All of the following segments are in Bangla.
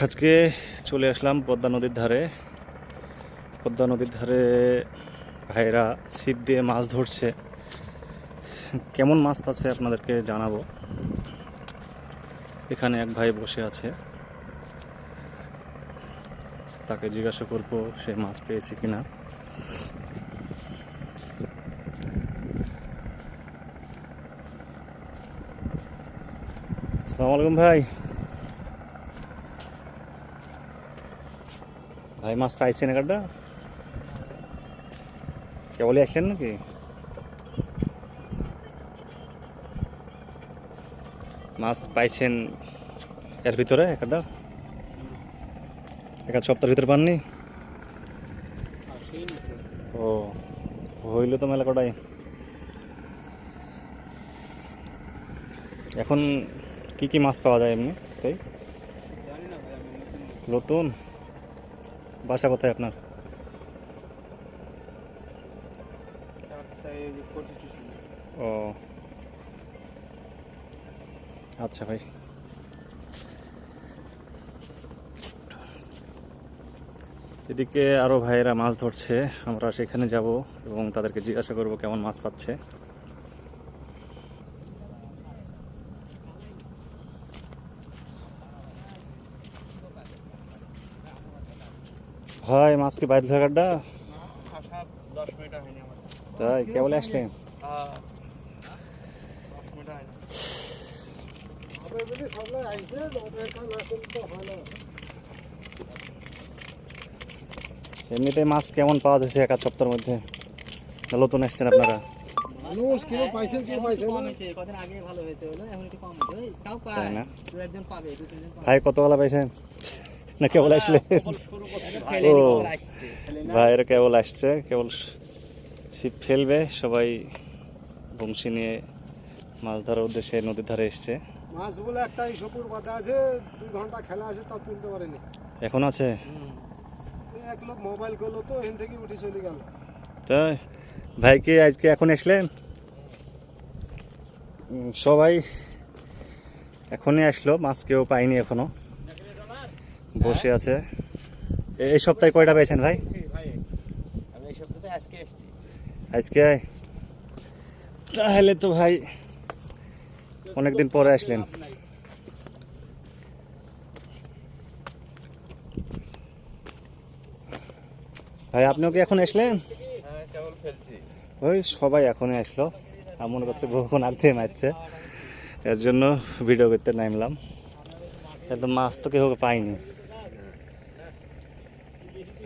আজকে চলে আসলাম পদ্মা নদীর ধারে। পদ্মা নদীর ধারে ভাইরা ছিপ দিয়ে মাছ ধরছে। কেমন মাছ পাচ্ছে আপনাদেরকে জানাব। এখানে এক ভাই বসে আছে। তাকে জিজ্ঞাসা করব সে মাছ পেয়েছে কিনা। আসসালামু আলাইকুম ভাই। ভাই মাছ পাইছেন এখানটা? কেবলই আসলেন নাকি? মাছ পাইছেন এর ভিতরে একটা এক সপ্তাহের ভিতরে পাননি? ও হইল তো মেলা কটাই এখন কি কি মাছ পাওয়া যায় এমনি? তাই? নতুন? বাসা কোথায় আপনার? ও। আচ্ছা ভাই। এদিকে আরও ভাইয়েরা মাছ ধরছে, আমরা সেখানে যাব এবং তাদেরকে জিজ্ঞাসা করব কেমন মাছ পাচ্ছে। ভাই মাছ কি বাইরে থাকারটা তাই কেবল আসলেন। হ্যাঁ এমনিতে মাছ কেমন পাওয়া যাচ্ছে এক আধ সপ্তাহের মধ্যে? নতুন এসছেন আপনারা? মানুষ কেউ পাইছে কেউ পাইছে কম না হয়েছে কদিন আগে ভালো হয়েছে এখন একটু কম হয়েছে। তাও পায় না? একজন পাবে দু তিনজন পাবে। ভাই কতবেলা পাইছেন? না কেবল আসলে ও। কেবল আসছে। কেবল আসছে কেবল ছিপ ফেলবে সবাই বংশী নিয়ে মাছ ধরার উদ্দেশ্যে নদীর ধারে এসছে। মাছ বলে একটা ইসপুর বাধা আছে দুই ঘণ্টা খেলা আছে তাও তুলতে পারেনি। এখন আছে? এক লোক মোবাইল করল তো এখান থেকে উঠে চলে গেল। তাই ভাই কি আজকে এখন আসলেন? সবাই এখনই আসলো মাছ কেউ পাইনি এখনও। বসে আছে। এই সপ্তাহে কয়টা পেয়েছেন ভাই? আজকে তাহলে তো ভাই অনেকদিন পরে আসলেন। ভাই আপনিও কি এখন আসলেন? হ্যাঁ ওই সবাই এখনই আসলো। মনে করছে বহুক্ষণ আগ দিয়ে মারছে। এর জন্য ভিডিও করতে নামলাম। একদম মাছ তো কেউ পাইনি আপনি এই সপ্তাহে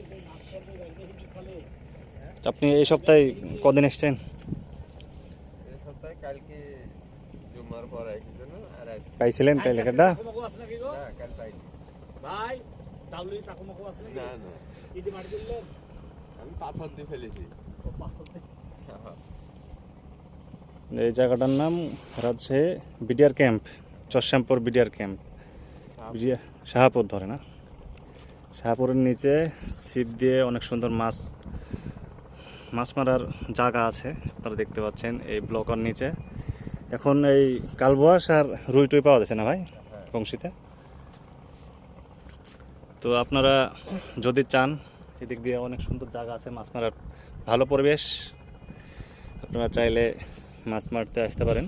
কদিন এসছেন এই সপ্তাহে কালকে জুম্মার পর আইছি জন্য আর আজকে পাইছিলেন কাই লেখাটা না কাল পাইনি ভাই তাহলে চাকু মাকু আছে নাকি না না ইদি মাটি দিলেন? আমি পাথর দিয়ে ফেলেছি। এই জায়গাটার নাম হচ্ছে বিডিআর ক্যাম্প চশ্যামপুর বিডিআর ক্যাম্প। বিডিআর শাহাপুর ধরে না? শাহাপুরের নিচে ছিপ দিয়ে অনেক সুন্দর মাছ মাছ মারার জায়গা আছে, আপনারা দেখতে পাচ্ছেন এই ব্লকের নিচে। এখন এই কালবোয়াস আর রুই টুই পাওয়া যাচ্ছে না ভাই, বংশীতে? তো আপনারা যদি চান, এদিক দিয়ে অনেক সুন্দর জায়গা আছে, মাছ মারার ভালো পরিবেশ, আপনারা চাইলে মাছ মারতে আসতে পারেন।